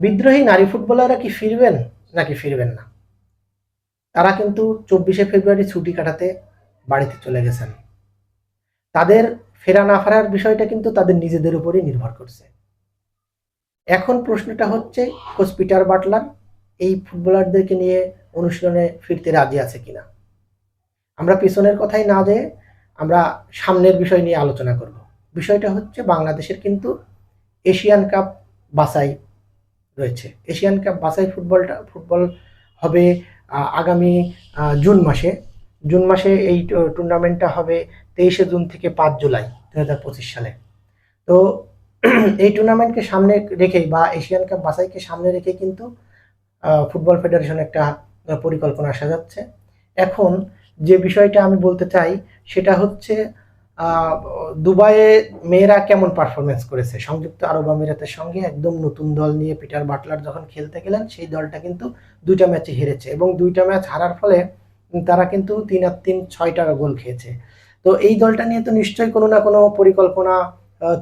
বিদ্রোহী নারী ফুটবলাররা কি ফিরবেন? নাকি ফিরবেন না? তারা কিন্তু চব্বিশে ফেব্রুয়ারি ছুটি কাটাতে বাড়িতে চলে গেছেন। তাদের ফেরা না ফেরার বিষয়টা কিন্তু তাদের নিজেদের উপরই নির্ভর করছে। এখন প্রশ্নটা হচ্ছে, কোচ পিটার বাটলার এই ফুটবলারদেরকে নিয়ে অনুশীলনে ফিরতে রাজি আছে কিনা? আমরা পিছনের কথাই না যেয়ে আমরা সামনের বিষয় নিয়ে আলোচনা করব। বিষয়টা হচ্ছে, বাংলাদেশের কিন্তু এশিয়ান কাপ বাছাই রয়েছে। এশিয়ান কাপ বাছাই ফুটবলটা, ফুটবল হবে আগামী জুন মাসে। জুন মাসে এই টুর্নামেন্টটা হবে তেইশে জুন থেকে পাঁচ জুলাই দু হাজার পঁচিশ সালে। তো এই টুর্নামেন্টকে সামনে রেখেই বা এশিয়ান কাপ বাছাইকে সামনে রেখে কিন্তু ফুটবল ফেডারেশন একটা পরিকল্পনা সাজাচ্ছে। এখন যে বিষয়টা আমি বলতে চাই, সেটা হচ্ছে দুবাইয়ে মেয়েরা কেমন পারফরমেন্স করেছে? সংযুক্ত আরব আমিরাতের সঙ্গে একদম নতুন দল নিয়ে পিটার বাটলার যখন খেলতে গেলেন, সেই দলটা কিন্তু দুইটা ম্যাচে হেরেছে এবং দুইটা ম্যাচ হারার ফলে তারা কিন্তু তিন আর তিন ছয়টা গোল খেয়েছে। তো এই দলটা নিয়ে তো নিশ্চয়ই কোনো না কোনো পরিকল্পনা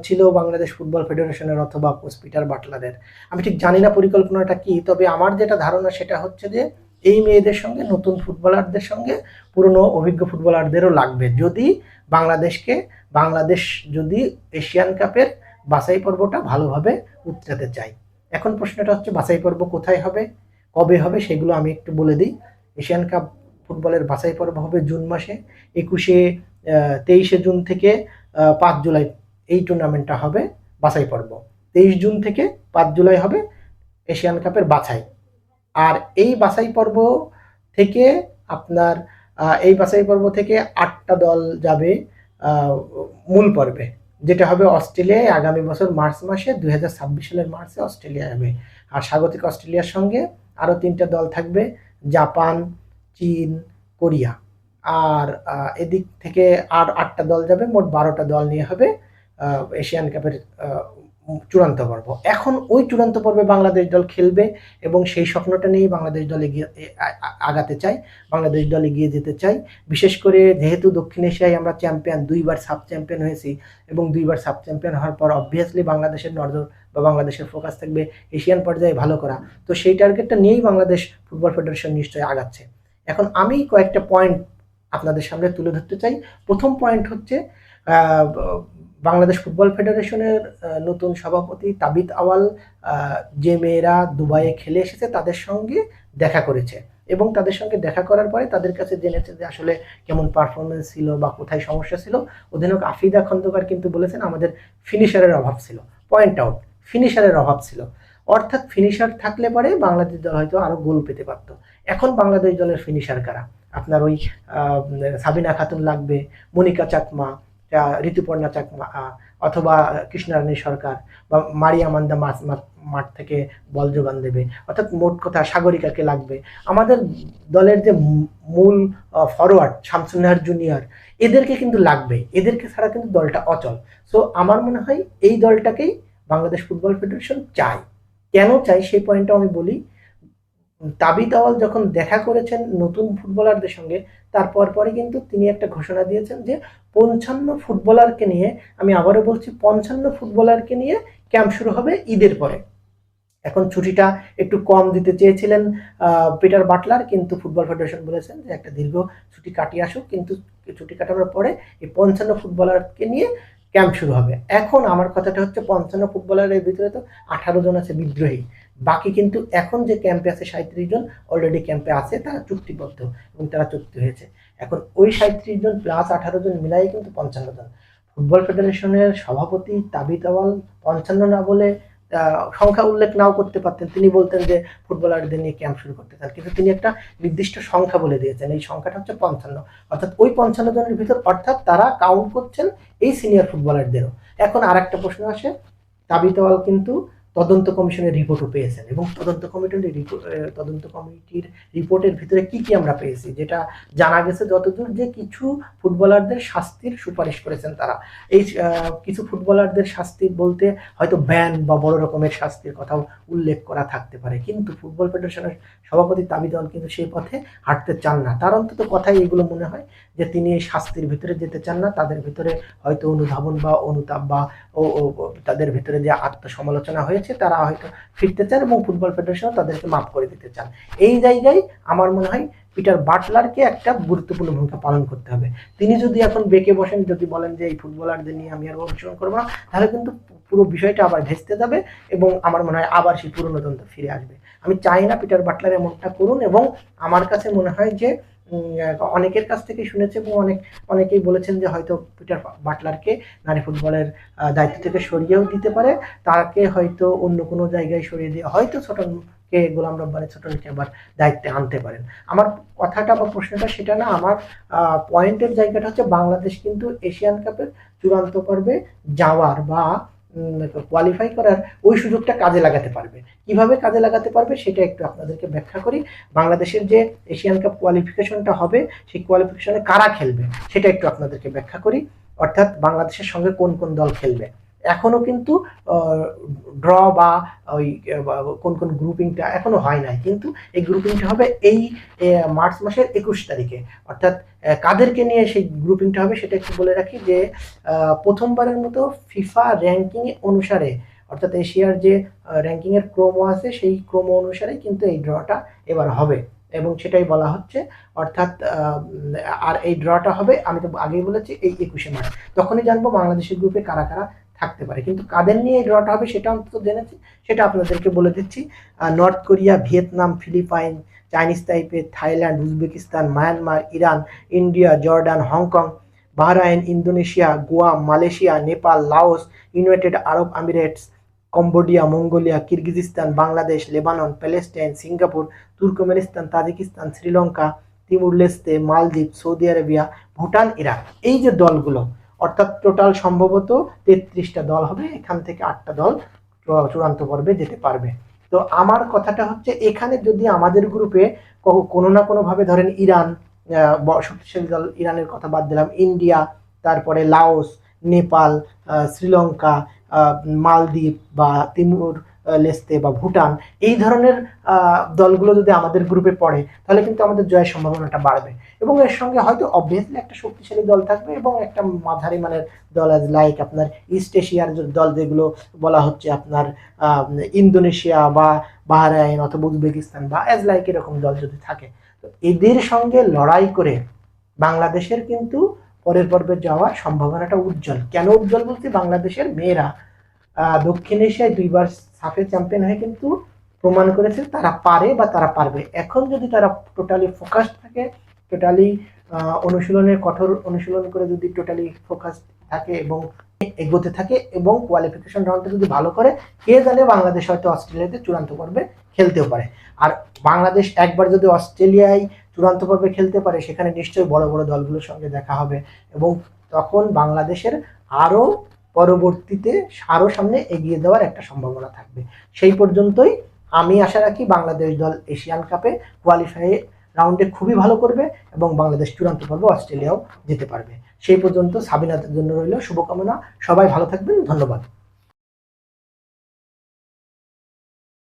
ছিল বাংলাদেশ ফুটবল ফেডারেশনের অথবা পিটার বাটলারের আমি ঠিক জানি না পরিকল্পনাটা কি, তবে আমার যেটা ধারণা সেটা হচ্ছে যে এই মেয়েদের সঙ্গে, নতুন ফুটবলারদের সঙ্গে, পুরনো অভিজ্ঞ ফুটবলারদেরও লাগবে। যদি বাংলাদেশকে, বাংলাদেশ যদি এশিয়ান কাপের বাছাই পর্বটা ভালোভাবে উতরাতে চাই এখন প্রশ্নটা হচ্ছে, বাছাই পর্ব কোথায় হবে? কবে হবে? সেগুলো আমি একটু বলে দিই। এশিয়ান কাপ ফুটবলের বাছাই পর্ব হবে জুন মাসে। একুশে তেইশে জুন থেকে পাঁচ জুলাই এই টুর্নামেন্টটা হবে বাছাই পর্ব। তেইশ জুন থেকে পাঁচ জুলাই হবে এশিয়ান কাপের বাছাই। আর এই বাছাই পর্ব থেকে আপনার এই বাছাই পর্ব থেকে আটটা দল যাবে মূল পর্বে, যেটা হবে অস্ট্রেলিয়ায় আগামী বছর মার্চ মাসে দু হাজার ছাব্বিশ সালের মার্চে অস্ট্রেলিয়া যাবে। আর স্বাগতিক অস্ট্রেলিয়ার সঙ্গে আরও তিনটা দল থাকবে, জাপান, চীন, কোরিয়া। আর এদিক থেকে আর আটটা দল যাবে, মোট বারোটা দল নিয়ে হবে এশিয়ান কাপের চূড়ান্ত পর্ব। এখন ওই চূড়ান্ত পর্বে বাংলাদেশ দল খেলবে এবং সেই স্বপ্নটা নিয়েই বাংলাদেশ দলে আ- আগাতে চাই বাংলাদেশ দলে এগিয়ে যেতে চাই বিশেষ করে যেহেতু দক্ষিণ এশিয়ায় আমরা চ্যাম্পিয়ন, দুইবার সাব চ্যাম্পিয়ন হয়েছি এবং দুইবার সাব চ্যাম্পিয়ন হওয়ার পর অবভিয়াসলি বাংলাদেশের নজর বা বাংলাদেশের ফোকাস থাকবে এশিয়ান পর্যায়ে ভালো করা। তো সেই টার্গেটটা নিয়েই বাংলাদেশ ফুটবল ফেডারেশন নিশ্চয়ই আগাচ্ছে। এখন আমি কয়েকটা পয়েন্ট আপনাদের সামনে তুলে ধরতে চাই। প্রথম পয়েন্ট হচ্ছে বাংলাদেশ ফুটবল ফেডারেশনের নতুন সভাপতি তাবিত আওয়াল যে মেয়েরা দুবাইয়ে খেলে এসেছে তাদের সঙ্গে দেখা করেছে। এবং তাদের সঙ্গে দেখা করার পরে তাদের কাছে জেনেছে যে আসলে কেমন পারফরমেন্স ছিল বা কোথায় সমস্যা ছিল। অধিনায়ক আফিদা খন্দকার কিন্তু বলেছেন, আমাদের ফিনিশারের অভাব ছিল। পয়েন্ট আউট ফিনিশারের অভাব ছিল। অর্থাৎ ফিনিশার থাকলে পরে বাংলাদেশ দল হয়তো আরও গোল পেতে পারতো। এখন বাংলাদেশ দলের ফিনিশার কারা? আপনার ওই সাবিনা খাতুন লাগবে, মনিকা চাকমা ঋতুপর্ণা চাকমা অথবা কৃষ্ণারানী সরকার বা মারিয়া মান্দা মাঠ থেকে বল যোগান দেবে। অর্থাৎ মোট কথা সাগরিকাকে লাগবে। আমাদের দলের যে মূল ফরওয়ার্ড শামসুন্নাহার জুনিয়র এদেরকে কিন্তু লাগবে। এদেরকে ছাড়া কিন্তু দলটা অচল। সো আমার মনে হয় এই দলটাকেই বাংলাদেশ ফুটবল ফেডারেশন চায়। কেন চাই সেই পয়েন্টটা আমি বলি। তাবিত আওয়াল যখন দেখা করেছেন নতুন ফুটবলারদের সঙ্গে তারপর পরে কিন্তু তিনি একটা ঘোষণা দিয়েছেন যে পঞ্চান্ন ফুটবলারকে নিয়ে, আমি আবারও বলছি পঞ্চান্ন ফুটবলারকে নিয়ে ক্যাম্প শুরু হবে ঈদের পরে। এখন ছুটিটা একটু কম দিতে চেয়েছিলেন পিটার বাটলার, কিন্তু ফুটবল ফেডারেশন বলেছেন যে একটা দীর্ঘ ছুটি কাটিয়ে আসুক, কিন্তু ছুটি কাটানোর পরে এই পঞ্চান্ন ফুটবলারকে নিয়ে ক্যাম্প শুরু হবে। এখন আমার কথাটা হচ্ছে পঞ্চান্ন ফুটবলারের ভিতরে তো আঠারো জন আছে বিদ্রোহী। বাকি কিন্তু এখন যে ক্যাম্পে আছে সাঁত্রিশ জন অলরেডি ক্যাম্পে আছে, তারা চুক্তিবদ্ধ এবং তারা চুক্তি হয়েছে। এখন ওই সাঁত্রিশ জন প্লাস আঠারো জন মিলাই কিন্তু পঞ্চান্ন জন। ফুটবল ফেডারেশনের সভাপতি তাবিতাওয়াল পঞ্চান্ন না বলে সংখ্যা উল্লেখ নাও করতে পারতেন। তিনি বলতেন যে, ফুটবলারদের নিয়ে ক্যাম্প শুরু করতে চান। কিন্তু তিনি একটা নির্দিষ্ট সংখ্যা বলে দিয়েছেন। এই সংখ্যাটা হচ্ছে পঞ্চান্ন। অর্থাৎ ওই পঞ্চান্ন জনের ভিতর অর্থাৎ তারা কাউন্ট করছেন এই সিনিয়র ফুটবলারদেরও এখন আর একটা প্রশ্ন আসে। তাবিতওয়াল কিন্তু তদন্ত কমিশনের রিপোর্টও পেয়েছেন এবং তদন্ত কমিটির তদন্ত কমিটির রিপোর্টের ভিতরে কি কি আমরা পেয়েছি? যেটা জানা গেছে যতদূর যে কিছু ফুটবলারদের শাস্তির সুপারিশ করেছেন তারা। এই কিছু ফুটবলারদের শাস্তি বলতে হয়তো ব্যান বা বড় রকমের শাস্তির কথাও উল্লেখ করা থাকতে পারে। কিন্তু ফুটবল ফেডারেশনের সভাপতি তাবিদল কিন্তু সেই পথে হাঁটতে চান না। তার অন্তত কথাই এগুলো মনে হয় যে তিনি এই শাস্তির ভিতরে যেতে চান না। তাদের ভিতরে হয়তো অনুধাবন বা অনুতাপ বা তাদের ভিতরে যে আত্মসমালোচনা হয়েছে হয়েছে তারা হয়তো ফিরতে চান এবং ফুটবল ফেডারেশন তাদেরকে মাফ করে দিতে চান। এই জায়গায় আমার মনে হয় পিটার বাটলারকে একটা গুরুত্বপূর্ণ ভূমিকা পালন করতে হবে। তিনি যদি এখন বেঁকে বসেন, যদি বলেন যে এই ফুটবলারদের নিয়ে আমি আর অনুসরণ করব না, তাহলে কিন্তু পুরো বিষয়টা আবার ভেস্তে যাবে এবং আমার মনে হয় আবার সেই পুরনো দ্বন্দ্ব ফিরে আসবে। আমি চাই না পিটার বাটলার এমনটা করুন এবং আমার কাছে মনে হয় যে অনেকের কাছ থেকে শুনেছে এবং অনেক, অনেকেই বলেছেন যে হয়তো পিটার বাটলারকে নারী ফুটবলের দায়িত্ব থেকে সরিয়েও দিতে পারে। তাকে হয়তো অন্য কোনো জায়গায় সরিয়ে দিয়ে হয়তো ছোটনকে গোলাম রব্বানি ছোটনকে আবার দায়িত্বে আনতে পারেন। আমার কথাটা বা প্রশ্নটা সেটা না, আমার পয়েন্টের জায়গাটা হচ্ছে বাংলাদেশ কিন্তু এশিয়ান কাপের চূড়ান্ত পর্বে যাওয়ার বা কোয়ালিফাই করার ওই সুযোগটা কাজে লাগাতে পারবে। কীভাবে কাজে লাগাতে পারবে সেটা একটু আপনাদেরকে ব্যাখ্যা করি। বাংলাদেশের যে এশিয়ান কাপ কোয়ালিফিকেশনটা হবে, সেই কোয়ালিফিকেশনে কারা খেলবে সেটা একটু আপনাদেরকে ব্যাখ্যা করি। অর্থাৎ বাংলাদেশের সঙ্গে কোন কোন দল খেলবে? এখনও কিন্তু ড্র বা ওই কোন কোন গ্রুপিংটা এখনও হয় নাই। কিন্তু এই গ্রুপিংটা হবে এই মার্চ মাসের একুশ তারিখে। অর্থাৎ কাদেরকে নিয়ে সেই গ্রুপিংটা হবে সেটা একটু বলে রাখি যে প্রথমবারের মতো ফিফা র্যাঙ্কিং অনুসারে, অর্থাৎ এশিয়ার যে র্যাঙ্কিং এর ক্রম আছে, সেই ক্রম অনুসারে কিন্তু এই ড্রটা এবার হবে। এবং সেটাই বলা হচ্ছে, অর্থাৎ আর এই ড্রটা হবে, আমি তো আগেই বলেছি, এই একুশে মার্চ। তখনই জানব বাংলাদেশের গ্রুপে কারা কারা থাকতে পারে। কিন্তু কাদের নিয়ে এই ড্রটা হবে সেটা অন্তত জেনেছি, সেটা আপনাদেরকে বলে দিচ্ছি। North Korea Vietnam Philippine Chinese টাইপে Thailand Uzbekistan Myanmar Iran India Jordan Hong Kong Bahrain Indonesia Goa Malaysia Nepal Laos United Arab Emirates Cambodia Mongolia Kyrgyzstan Bangladesh Lebanon Palestine Singapore Turkmenistan Tajikistan Sri Lanka Timor Leste Maldives Saudi Arabia Bhutan Iraq এই যে দলগুলো অর্থাৎ total সম্ভবত তেত্রিশটা দল হবে, এখান থেকে আটটা দল চূড়ান্ত পর্বে যেতে পারবে। তো আমার কথাটা হচ্ছে, এখানে যদি আমাদের গ্রুপে কোনো না কোনোভাবে ধরেন ইরান শক্তিশালী দল ইরানের কথা বাদ দিলাম, ইন্ডিয়া, তারপরে লাওস, নেপাল শ্রীলঙ্কা মালদ্বীপ বা তিমুর লেস্তে বা ভুটান, এই ধরনের দলগুলো যদি আমাদের গ্রুপে পড়ে, তাহলে কিন্তু আমাদের জয়ের সম্ভাবনাটা বাড়বে। এবং এর সঙ্গে হয়তো অবভিয়াসলি একটা শক্তিশালী দল থাকবে এবং একটা মাঝারি মানের দল আজ লাইক আপনার ইস্ট এশিয়ার দল যেগুলো বলা হচ্ছে আপনার ইন্দোনেশিয়া বা বাহরাইন অথবা উজবেকিস্তান বা অ্যাজ লাইক এরকম দল যদি থাকে। তো এদের সঙ্গে লড়াই করে বাংলাদেশের কিন্তু পরের পর্বে যাওয়ার সম্ভাবনাটা উজ্জ্বল। কেন উজ্জ্বল বলতে বাংলাদেশের মেয়েরা দক্ষিণ এশিয়ায় দুইবার সাফে চ্যাম্পিয়ন হয়ে কিন্তু প্রমাণ করেছে তারা পারে বা তারা পারবে। এখন যদি তারা টোটালি ফোকাসড থাকে টোটালি অনুশীলনের কঠোর অনুশীলন করে যদি টোটালি ফোকাস থাকে এবং এগোতে থাকে এবং কোয়ালিফিকেশন রাউন্ডটা যদি ভালো করে, কে জানে বাংলাদেশ হয়তো অস্ট্রেলিয়াতে চূড়ান্ত পর্বে খেলতেও পারে। আর বাংলাদেশ একবার যদি অস্ট্রেলিয়ায় চূড়ান্ত পর্বে খেলতে পারে, সেখানে নিশ্চয়ই বড় বড় দলগুলোর সঙ্গে দেখা হবে এবং তখন বাংলাদেশের আরও পরবর্তীতে আরও সামনে এগিয়ে দেওয়ার একটা সম্ভাবনা থাকবে। সেই পর্যন্তই আমি আশা রাখি বাংলাদেশ দল এশিয়ান কাপে কোয়ালিফাই রাউন্ডে খুবই ভালো করবে এবং বাংলাদেশ চূড়ান্ত পর্ব অস্ট্রেলিয়াও যেতে পারবে। সেই পর্যন্ত সাবিনাদের জন্য রইল শুভকামনা। সবাই ভালো থাকবেন। ধন্যবাদ।